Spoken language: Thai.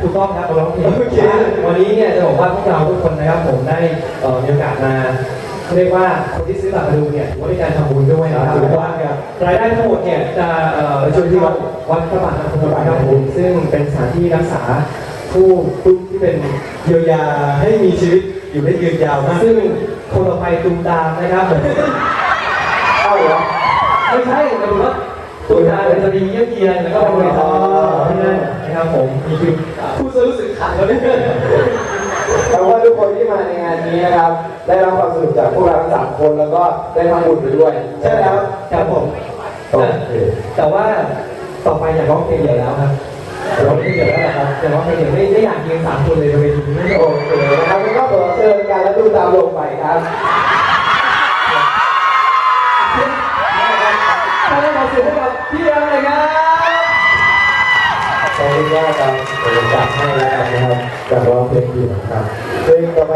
ถูกต้องครับร้องเพลงโอเค วันนี้เนี่ยจะบอกว่าพวกเราทุกคนนะครับผมได้เอ่อมีโอกาสมาเรียกว่าคนที่ซื้อบัตรมาดูเนี่ยถือว่าเป็นการทำบุญด้วยนะครับถูกเพต้ราะองว่าครับรายได้ทั้งหมดเนี่ยจะเอ่อไปช่วยที่วัดวัดพระบาทน้ำพุนะครับผมซึ่งเป็นสถานที่รักษาผู้ผู้ที่เป็นเยียวยาให้มีชีวิตอยู่ได้ยืนยาวมากซึ่งคนต่อไปตูมตามนะครับเอ้าเหรอไม่ใช่หมายถึงว่าตูมตามเป็นจะมีเยี่ยมเยียนแล้วก็เป็นบริษัทที่ นั่นนะครับผมนี่คือผู้รู้สึกขัดแล้วเนี่ยแต่ว่าทุกคนที่มาในงานนี้นะครับ ได้รับความสนุกจากพวกเราทั้งสามคนแล้วก็ได้ทำบุญไปด้วย ใช่ไหมครับครับผมโอเคแต่ว่าต่อไปอยากร้องเพลงเดี่ยวแล้วครับอยากร้องเพลงเดี่ยวแล้วนะครับอยากร้องเพลงเดี่ยวไม่ไม่อยากยืนสามคนเลยบนเวทีนี้โอเคนะครับแล้วก็ขอเชิญการและดูตามลงไปครับถ้าได้ขอเสียงให้กับพี่ ขอบคุณมากครับจัดให้แล้วกันนะครับจัดร้องเพลงดีนะครับเพลงต่อไป